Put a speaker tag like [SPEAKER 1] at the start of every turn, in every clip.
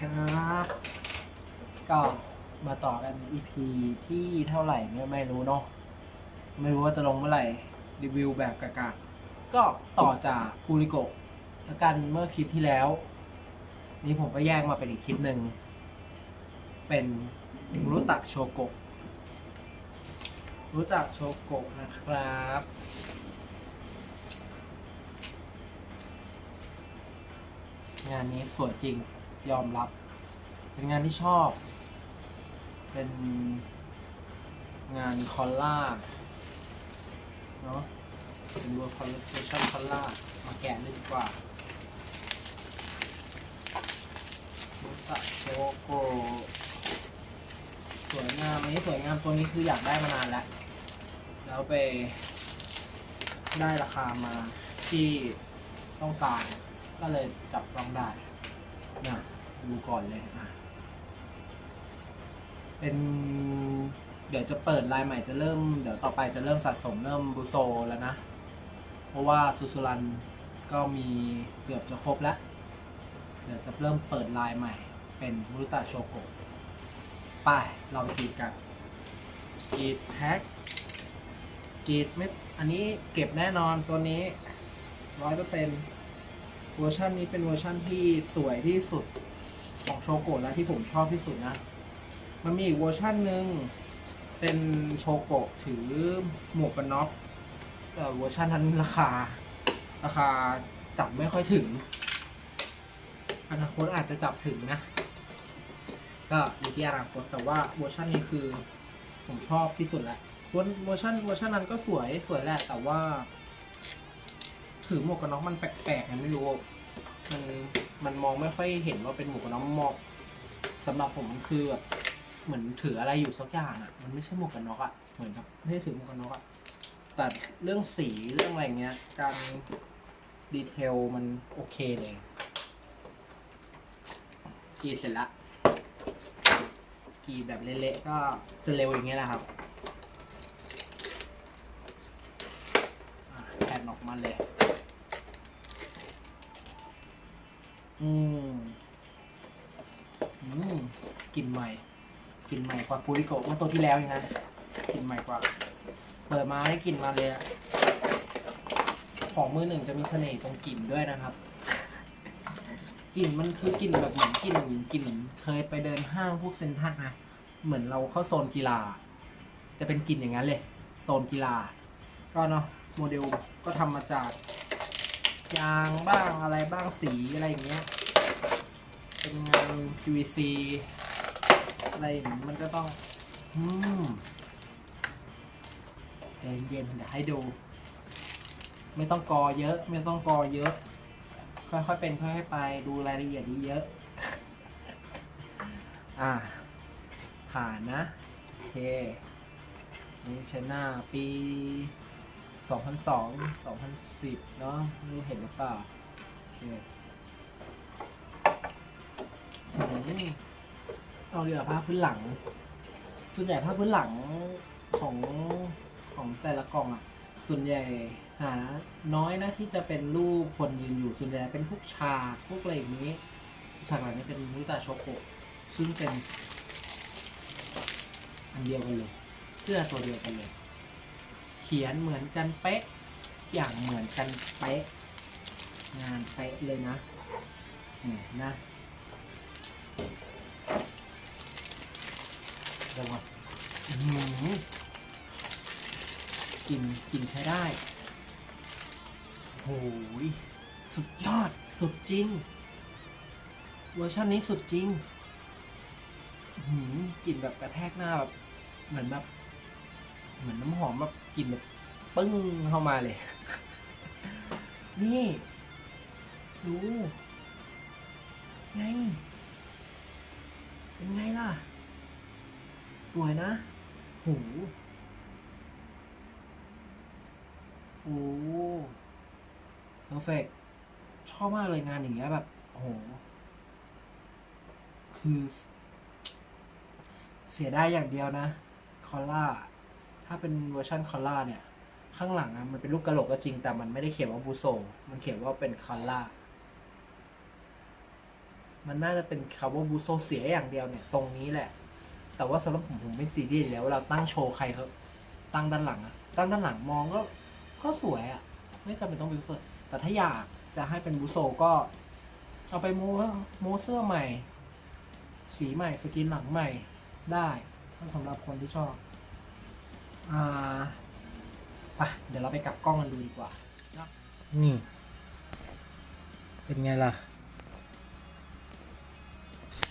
[SPEAKER 1] ครับ ก็มาต่อกัน EP ที่เท่าไหร่เนี่ยไม่รู้เนาะไม่รู้ว่าจะลงเมื่อไหร่ รีวิวแบบกากๆก็ต่อจากคูริโกะแล้วกันเมื่อคลิปที่แล้ว นี่ผมก็แยกมาเป็นอีกคลิปหนึ่ง เป็นรุตะโชโกะรู้จักโชโกะนะครับ งานนี้สวยจริง ยอมรับ เป็นงานที่ชอบ เป็นงานคอลล่าเนาะเป็นวัวคอลเลคชั่นคอลล่ามาแกะเลยดีกว่าบุตะโชโกสวยงามอันนี้สวยงามตัวนี้คืออยากได้มานานแล้ว แล้วไปได้ราคามาที่ต้องการก็เลยจับต้องได้นะ ดูก่อนเลยอะเป็น เดี๋ยวจะเปิดลายใหม่จะเริ่ม เดี๋ยวต่อไปจะเริ่มสะสมเริ่มบูโซแล้วนะ เพราะว่าซูซูรันก็มีเกือบจะครบแล้ว เดี๋ยวจะเริ่มเปิดลายใหม่ เป็นมุรุตะโชโกะไปเราไปกรีดกันกรีดแพ็คกรีดไม่อันนี้เก็บแน่นอนตัวนี้ร้อยเปอร์เซ็นต์เวอร์ชันนี้เป็นเวอร์ชันที่สวยที่สุด ของโชโกะและที่ผมชอบที่สุดนะ มันมีอีกเวอร์ชันหนึ่งเป็นโชโกะถือหมวกกันน็อกแต่เวอร์ชันนั้นราคา ราคาจับไม่ค่อยถึงอนาคตอาจจะจับถึงนะ ก็อยู่ที่อนาคตแต่ว่าเวอร์ชันนี้คือผมชอบที่สุดแหละเวอร์ชันเวอร์ชันนั้นก็สวยสวยแหละแต่ว่า ถือหมวกกันน็อกมันแปลกๆไม่รู้มัน มันมองไม่ค่อยเห็นว่าเป็นหมวกกันน็อกมองสำหรับผมมันคือแบบเหมือนถืออะไรอยู่สักอย่างอะ มันไม่ใช่หมวกกันน็อกอะเหมือนแบบไม่ได้ถือหมวกกันน็อกอะแต่เรื่องสีเรื่องอะไรเงี้ย การดีเทลมันโอเคเลยกรีดเสร็จละกรีดแบบเละๆก็จะเร็วอย่างเงี้ยแหละครับแผ่นออกมาเลย อืมอืมกลิ่นใหม่กลิ่นใหม่กว่าปูริโกะเมื่อตัวที่แล้วอีกนะกลิ่นใหม่กว่า เปิดมาให้กลิ่นมาเลยอะของมือหนึ่งจะมีเสน่ห์ตรงกลิ่นด้วยนะครับกลิ่นมันคือกลิ่นแบบเหมือนกลิ่นกลิ่นเคยไปเดินห้างพวกเซ็นทรัลนะเหมือนเราเข้าโซนกีฬา จะเป็นกลิ่นอย่างนั้นเลย โซนกีฬา ก็เนาะโมเดลก็ทำมาจาก ยางบ้างอะไรบ้างสีอะไรอย่างเงี้ย เป็นงาน PVC อะไรอย่างนี้มันก็ต้อง อืมใจเย็นเดี๋ยวให้ดู ไม่ต้องกอเยอะ ไม่ต้องกอเยอะ ค่อยๆเป็นค่อยๆไปดูรายละเอียดดีเยอะอ่าผ่านนะ โอเคนี่ชนะปี 2002 2010 เนาะไม่รู้เห็นหรือเปล่าโอเคอืมเอาเรือผ้าพื้นหลัง ส่วนใหญ่ผ้าพื้นหลังของของแต่ละกล่องอะ ส่วนใหญ่หาน้อยนะที่จะเป็นรูปคนยืนอยู่ ส่วนใหญ่เป็นพวกฉากพวกอะไรอย่างนี้ ฉากหลังนี้เป็นนิตาโชโกะซึ่งเป็น อันเดียวกันเลย เสื้อตัวเดียวกันเลย ขียนเหมือนกันเป๊ะ อย่างเหมือนกันเป๊ะ งานเป๊ะเลยนะนี่นะเดี๋ยวก่อนอื้อหือกลิ่นกลิ่นใช้ได้โอ้ยสุดยอด สุดจริง เวอร์ชันนี้สุดจริงหือกลิ่นแบบกระแทกหน้าแบบ เหมือนแบบ เหมือนน้ำหอมแบบกลิ่นแบบปึ้งเข้ามาเลย นี่ ดู ไง เป็นไงล่ะ สวยนะโหโอ้เพอร์เฟกชอบมากเลยงานอย่างเงี้ยแบบ โอ้โห คือ เสียได้อย่างเดียวนะ คอล่า ถ้าเป็นเวอร์ชันคอล่าเนี่ย ข้างหลังอะมันเป็นรูปกระโหลกก็จริง แต่มันไม่ได้เขียนว่าบูโซ มันเขียนว่าเป็นคอล่า มันน่าจะเป็นคาร์บอนบูโซเสียอย่างเดียวเนี่ย ตรงนี้แหละ แต่ว่าสำหรับผมผมไม่ซีเรียสแล้วเวลาตั้งโชว์ใครเขาตั้งด้านหลังอะตั้งด้านหลังมองก็ก็สวยอะไม่จำเป็นต้องบูโซแต่ถ้าอยากจะให้เป็นบูโซก็เอาไปโมโมเสื้อใหม่ สีใหม่สกินหลังใหม่ได้ถ้าสำหรับคนที่ชอบ อ่าไปเดี๋ยวเราไปกลับกล้องกันดูดีกว่านี่ เป็นไงล่ะ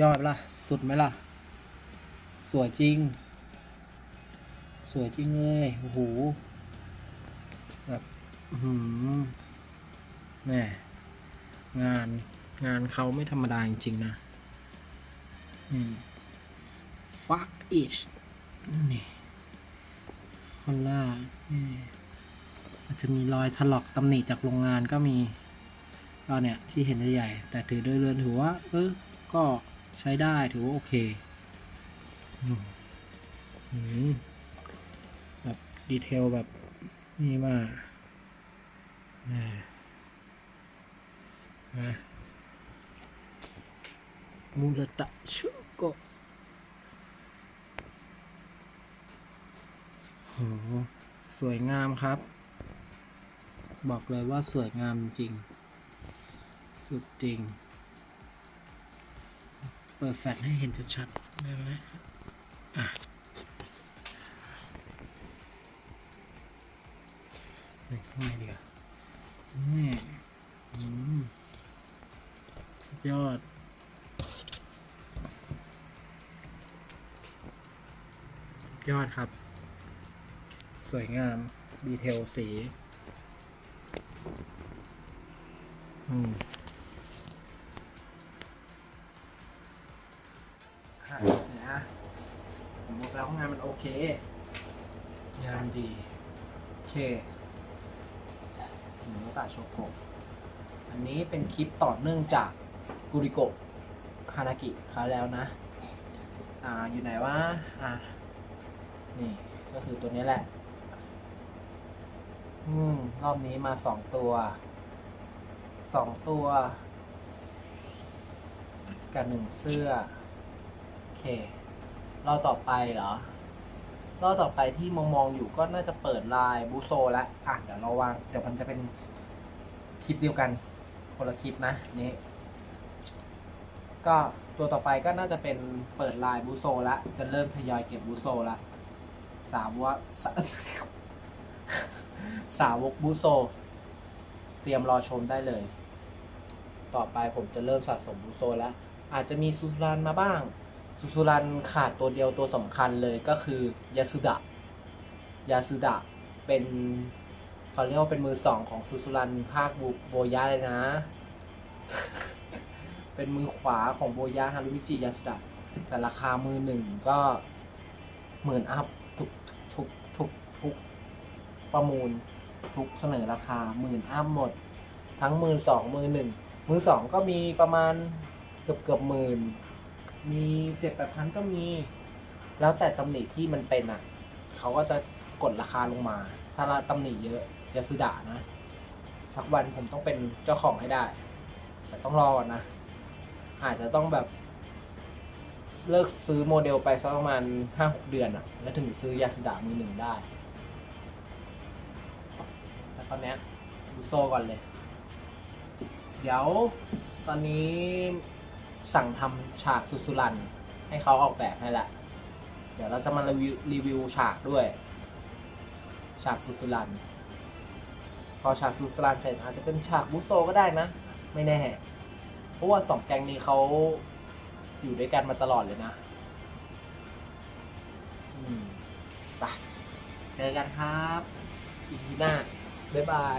[SPEAKER 1] ยอดล่ะ สุดไหมล่ะ สวยจริง สวยจริงเลย โอ้โห แบบหือแน่งาน งานเขาไม่ธรรมดาจริงๆนะ อืม fuck it นี่ ลล่านี่อาจจะมีรอยถลอกตำหนิจากโรงงานก็มีก็เนี่ยที่เห็นใหญ่ๆแต่ถือโดยเรือนถือว่าเออก็ใช้ได้ถือว่าโอเคอืมอืมแบบดีเทลแบบนี่มากนะนะมูลตะชุโกะโห สวยงามครับ บอกเลยว่าสวยงามจริง สุดจริง เปิดแฟลชให้เห็นชัดๆได้ไหมอะนี่ข้างในดีกว่านี่อืมสุดยอดยอดครับ สวยงาม ดีเทลสี อืมนี่นะผมบอกแล้วงานมันโอเค งานดี โอเคหนูตาโชโกะอันนี้เป็นคลิปต่อเนื่องจากกุริโกะฮานากิคาแล้วนะ อ่า อยู่ไหนวะ อ่า นี่ ก็คือตัวนี้แหละ อืม รอบนี้มาสองตัว สองตัว กับหนึ่งเสื้อ โอเค รอบต่อไปเหรอ รอบต่อไปที่มองมองอยู่ก็น่าจะเปิดลน์บูโซแล้วอะ เดี๋ยวเราวาง เดี๋ยวมันจะเป็นคลิปเดียวกัน คนละคลิปนะ นี่ ก็ตัวต่อไปก็น่าจะเป็นเปิดลน์บูโซละ จะเริ่มทยอยเก็บบูโซละ สามวกสา สาวกบูโซ เตรียมรอชมได้เลย ต่อไปผมจะเริ่มสะสมบูโซแล้ว อาจจะมีซูซูรันมาบ้าง ซูซูรันขาดตัวเดียวตัวสำคัญเลยก็คือยาสุดะ ยาสุดะเป็นเขาเรียกว่าเป็นมือสองของซูซูรันภาคบุโบยะเลยนะ เป็นมือขวาของโบยะฮารุมิจิยาสุดะแต่ราคามือหนึ่งก็หมื่นอัพ ประมูลทุกเสนอราคาหมื่นอัพหมด ทั้งมือสองมือหนึ่งมือสองก็มีประมาณเกือบเกือบหมื่นมีเจ็ดแปดพันก็มี แล้วแต่ตำหนิที่มันเป็นอะ เขาก็จะกดราคาลงมา ถ้าละตำหนิเยอะจะสุดานะ สักวันผมต้องเป็นเจ้าของให้ได้ แต่ต้องรอก่อนะ อาจจะต้องแบบ เลิกซื้อโมเดลไปสักประมาณห้าหกเดือนอะ แล้วถึงซื้อยาสุดามือหนึ่งได้ ตอนเนี้ยดูโซก่อนเลย เดี๋ยวตอนนี้สั่งทำฉากสุสุรัน ให้เขาออกแบบให้ละ เดี๋ยวเราจะมารีวิวรีวิวฉากด้วย ฉากสุสุรัน พอฉากสุสุรันเสร็จอาจจะเป็นฉากบุโซก็ได้นะ ไม่แน่ เพราะว่าสองแก๊งนี้เขาอยู่ด้วยกันมาตลอดเลยนะอืมไปเจอกันครับ อีพีหน้า บ๊ายบาย